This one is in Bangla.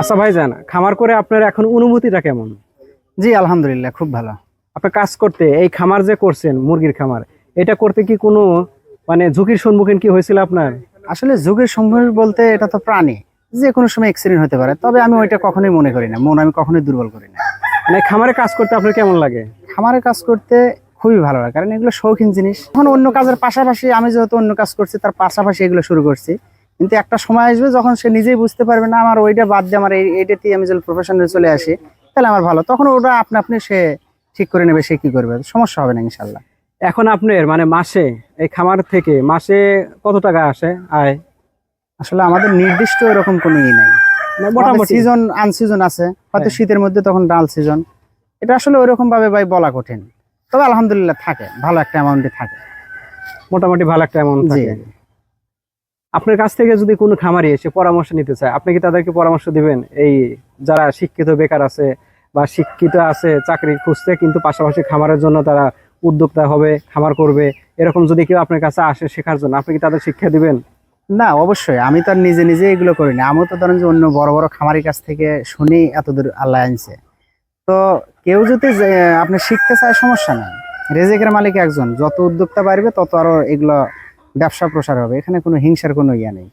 আচ্ছা ভাই ভাইজান খামার করে আপনার এখন অনুভূতিটা কেমন? জি আলহামদুলিল্লাহ খুব ভালো। আপনার কাজ করতে এই খামার যে করছেন মুরগির খামার এটা করতে কি কোনো মানে ঝুঁকির সম্মুখীন কি হয়েছিল আপনার? আসলে যুগের সম্মুখীন বলতে এটা তো প্রাণী। যে কোনো সময় অ্যাক্সিডেন্ট হতে পারে তবে আমি ওইটা কখনোই মনে করি না। মন আমি কখনোই দুর্বল করি না। মানে খামারে কাজ করতে আপনার কেমন লাগে? খামারে কাজ করতে খুবই ভালো লাগে কারণ এগুলো শৌখিন জিনিস। এখন অন্য কাজের পাশাপাশি আমি যেহেতু অন্য কাজ করছি তার পাশাপাশি এগুলো শুরু করছি। কিন্তু একটা সময় আসবে যখন সে নিজেই বুঝতে পারবে না আমার ওইটা বাদ দিয়ে আমার এই এইটাতেই আমি যদি প্রফেশনে চলে আসি তাহলে আমার ভালো। তখন ওটা আপনি আপনি সে ঠিক করে নেবে সে কি করবে? সমস্যা হবে না ইনশাল্লাহ এখন আপনার মানে মাসে এই খামার থেকে মাসে কত টাকা আসে আয়? আসলে আমাদের নির্দিষ্ট এরকম কোনো ই নাই। মানে মোটামুটি মোটামুটি। সিজন আনসিজন আছে। হয়তো হ্যাঁ। শীতের মধ্যে তখন ডাল সিজন এটা আসলে ওইরকম ভাবে ভাই বলা কঠিন। তবে আলহামদুলিল্লাহ থাকে ভালো একটা অ্যামাউন্টে থাকে। মোটামুটি ভালো একটা অ্যামাউন্ট থাকে। আপনার কাছ থেকে যদি কোনো খামারি এসে পরামর্শ নিতে চায়, আপনি কি তাদেরকে পরামর্শ দিবেন? এই যারা শিক্ষিত বেকার আছে বা শিক্ষিত আছে, চাকরি খুঁজতে, কিন্তু পাশাপাশি খামারের জন্য তারা উদ্যোক্তা হবে, খামার করবে, এরকম যদি কেউ আপনার কাছে আসে শেখার জন্য, আপনি কি তাদের শিক্ষা দিবেন? না, অবশ্যই। আমি তো আর নিজে নিজে এগুলো করি না আমিও তো ধরেন যে অন্য বড় বড় খামারির কাছ থেকে শুনি এতদূর আল্লাহ আনছে। তো কেউ যদি আপনি শিখতে চায় সমস্যা নাই। রেজেকের মালিক একজন। যত উদ্যোক্তা বাড়বে, তত আরও এগুলো ব্যবসা প্রসার হবে এখানে কোনো হিংসার কোনো ইয়া নেই।